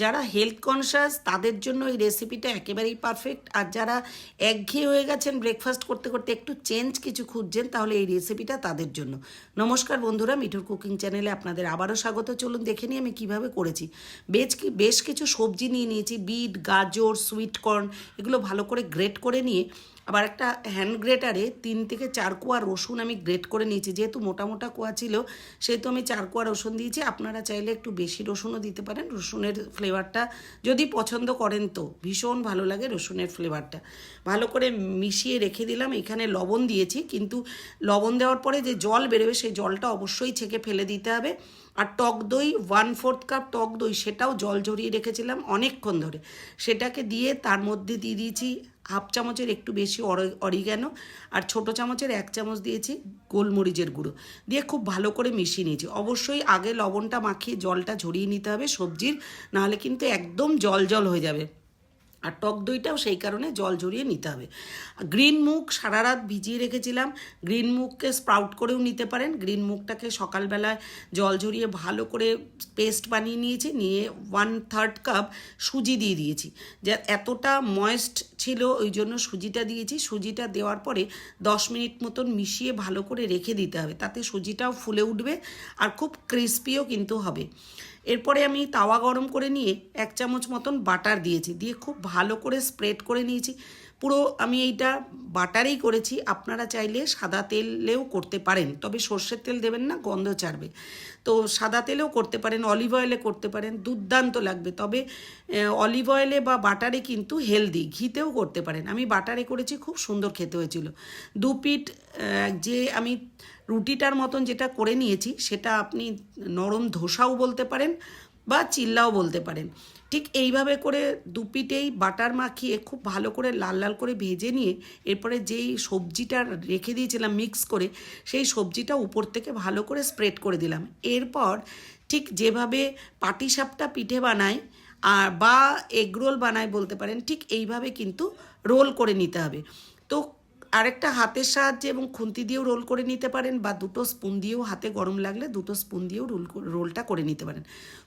যারা health conscious তাদের জন্য এই রেসিপিটা একেবারেই পারফেক্ট আর যারা একঘেয়ে হয়ে গেছেন ব্রেকফাস্ট করতে করতে একটু চেঞ্জ কিছু খুঁজছেন, তাহলে এই রেসিপিটা তাদের জন্য। নমস্কার বন্ধুরা, মিঠুর কুকিং চ্যানেলে আপনাদের আবারও স্বাগত। চলুন দেখে নিই আমি কীভাবে করেছি। বেশ কি, বেশ কিছু সবজি নিয়ে নিয়েছি, বিট, গাজর সুইট কর্ন এগুলো ভালো করে গ্রেট করে নিয়ে আবার একটা হ্যান্ড গ্রেটারে তিন থেকে চার কোয়া রসুন আমি গ্রেট করে নিয়েছি। যেহেতু মোটা মোটা কোয়া ছিল, সেহেতু আমি চার কোয়া রসুন দিয়েছি। আপনারা চাইলে একটু বেশি রসুনও দিতে পারেন। রসুনের ফ্লেভারটা যদি পছন্দ করেন তো ভীষণ ভালো লাগে রসুনের ফ্লেভারটা ভালো করে মিশিয়ে রেখে দিলাম। এখানে লবণ দিয়েছি, কিন্তু লবণ দেওয়ার পরে যে জল বেরোবে, সেই জলটা অবশ্যই ছেঁকে ফেলে দিতে হবে। আর টক দই ওয়ান ফোর্থ কাপ টক দই, সেটাও জল ঝরিয়ে রেখেছিলাম অনেকক্ষণ ধরে। সেটাকে দিয়ে তার মধ্যে দিয়ে দিয়েছি হাফ চামচের একটু বেশি অরিগ্যানো আর ছোট চামচের এক চামচ দিয়েছি গোলমরিচের গুঁড়ো। দিয়ে খুব ভালো করে মিশিয়ে নিয়েছি। অবশ্যই আগে লবণটা মাখিয়ে জলটা ঝরিয়ে নিতে হবে সবজির, নাহলে কিন্তু একদম জল জল হয়ে যাবে। আর টক দইটাও সেই কারণে জল ঝরিয়ে নিতে হবে। গ্রিন মুগ সারা রাত ভিজিয়ে রেখেছিলাম। গ্রিন মুগকে স্প্রাউট করেও নিতে পারেন। গ্রিন মুগটাকে সকালবেলায় জল ঝরিয়ে ভালো করে পেস্ট বানিয়ে নিয়েছি, নিয়ে ওয়ান থার্ড কাপ সুজি দিয়ে দিয়েছি। যা এতটা ময়েস্ট ছিল, ওই জন্য সুজিটা দিয়েছি। সুজিটা দেওয়ার পরে দশ মিনিট মতন মিশিয়ে ভালো করে রেখে দিতে হবে। তাতে সুজিটাও ফুলে উঠবে আর খুব ক্রিস্পিও কিন্তু হবে। এরপরে আমি তাওয়া গরম করে নিয়ে এক চামচ মতন বাটার দিয়েছি। দিয়ে খুব ভালো করে স্প্রেড করে নিয়েছি। পুরো আমি এইটা বাটারেই করেছি। আপনারা চাইলে সাদা তেলেও করতে পারেন। তবে সর্ষের তেল দেবেন না, গন্ধ ছাড়বে। তো সাদা তেলেও করতে পারেন, অলিভ অয়েলে করতে পারেন, দুর্দান্ত লাগবে। তবে অলিভ অয়েলে বা বাটারে কিন্তু হেলদি, ঘিতেও করতে পারেন। আমি বাটারে করেছি, খুব সুন্দর খেতে হয়েছিল। দু পিঠ যে আমি রুটিটার মতন যেটা করে নিয়েছি, সেটা আপনি নরম ধোসাও বলতে পারেন বা চিল্লাও বলতে পারেন। ঠিক এইভাবে করে দুপিটেই বাটার মাখিয়ে খুব ভালো করে লাল লাল করে ভেজে নিয়ে এরপরে যেই সবজিটা রেখে দিয়েছিলাম মিক্স করে, সেই সবজিটা উপর থেকে ভালো করে স্প্রেড করে দিলাম। এরপর ঠিক যেভাবে পাটিসাপটা পিঠে বানায়, আর বা এগরোল বানায় বলতে পারেন, ঠিক এইভাবে কিন্তু রোল করে নিতে হবে। তো আরেকটা হাতের সাহায্যে এবং খুন্তি দিয়েও রোল করে নিতে পারেন বা দুটো স্পুন দিয়েও হাতে গরম লাগলে দুটো স্পুন দিয়েও রোল রোলটা করে নিতে পারেন।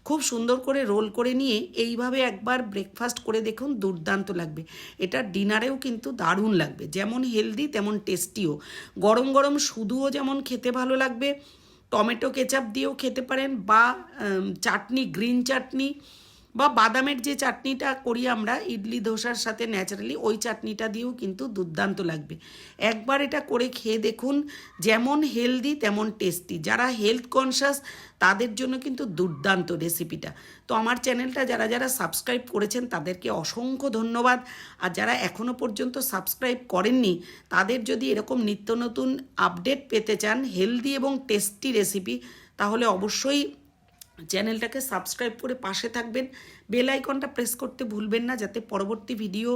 খুব সুন্দর করে রোল করে নিয়ে এইভাবে একবার ব্রেকফাস্ট করে দেখুন দুর্দান্ত লাগবে। এটা ডিনারেও কিন্তু দারুণ লাগবে। যেমন হেলদি তেমন টেস্টিও গরম গরম শুধুও যেমন খেতে ভালো লাগবে, টমেটো কেচাপ দিয়েও খেতে পারেন বা চাটনি গ্রিন চাটনি বা বাদামের যে চাটনিটা করি আমরা, ইডলি, ধোসার সাথে ন্যাচারালি ওই চাটনিটা দিয়েও কিন্তু দুর্দান্ত লাগবে। একবার এটা করে খেয়ে দেখুন, যেমন হেলদি তেমন টেস্টি যারা হেলথ কনসাস তাদের জন্য কিন্তু দুর্দান্ত রেসিপিটা তো আমার চ্যানেলটা যারা যারা সাবস্ক্রাইব করেছেন, তাদেরকে অসংখ্য ধন্যবাদ। আর যারা এখনও পর্যন্ত সাবস্ক্রাইব করেননি, তাদের যদি এরকম নিত্য নতুন আপডেট পেতে চান হেলদি এবং টেস্টি রেসিপি তাহলে অবশ্যই চ্যানেলটাকে সাবস্ক্রাইব করে পাশে থাকবেন। বেল আইকনটা প্রেস করতে ভুলবেন না যাতে পরবর্তী ভিডিও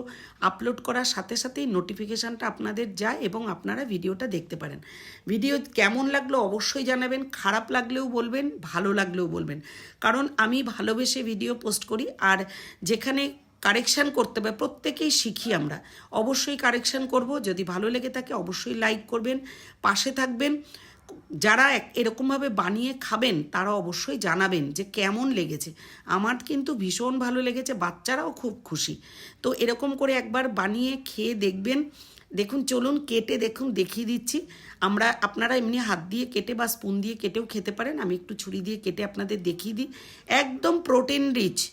আপলোড করার সাথে সাথেই নোটিফিকেশানটা আপনাদের যায় এবং আপনারা ভিডিওটা দেখতে পারেন। ভিডিও কেমন লাগল অবশ্যই জানাবেন, খারাপ লাগলেও বলবেন, ভালো লাগলেও বলবেন। কারণ আমি ভালোবেসে ভিডিও পোস্ট করি আর যেখানে কারেকশান করতে হবে, প্রত্যেকেই শিখি আমরা। অবশ্যই কারেকশান করব, যদি ভালো লেগে থাকে অবশ্যই লাইক করবেন, পাশে থাকবেন। যারা এরকমভাবে বানিয়ে খাবেন, তারা অবশ্যই জানাবেন যে কেমন লেগেছে। আমার কিন্তু ভীষণ ভালো লেগেছে, বাচ্চারাও খুব খুশি। তো এরকম করে একবার বানিয়ে খেয়ে দেখবেন। দেখুন, চলুন কেটে দেখুন, দেখিয়ে দিচ্ছি। আমরা, আপনারা এমনি হাত দিয়ে কেটে বা স্পুন দিয়ে কেটেও খেতে পারেন। আমি একটু ছুরি দিয়ে কেটে আপনাদের দেখিয়ে দিই। একদম প্রোটিন রিচ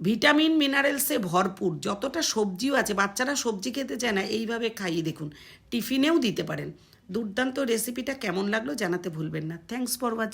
ভিটামিন মিনারেলসে ভরপুর। যতটা সবজিও আছে, বাচ্চারা সবজি খেতে চায় না, এইভাবে খাইয়ে দেখুন। টিফিনেও দিতে পারেন। দুর্দান্ত রেসিপিটা কেমন লাগল জানাতে ভুলবেন না। Thanks for watching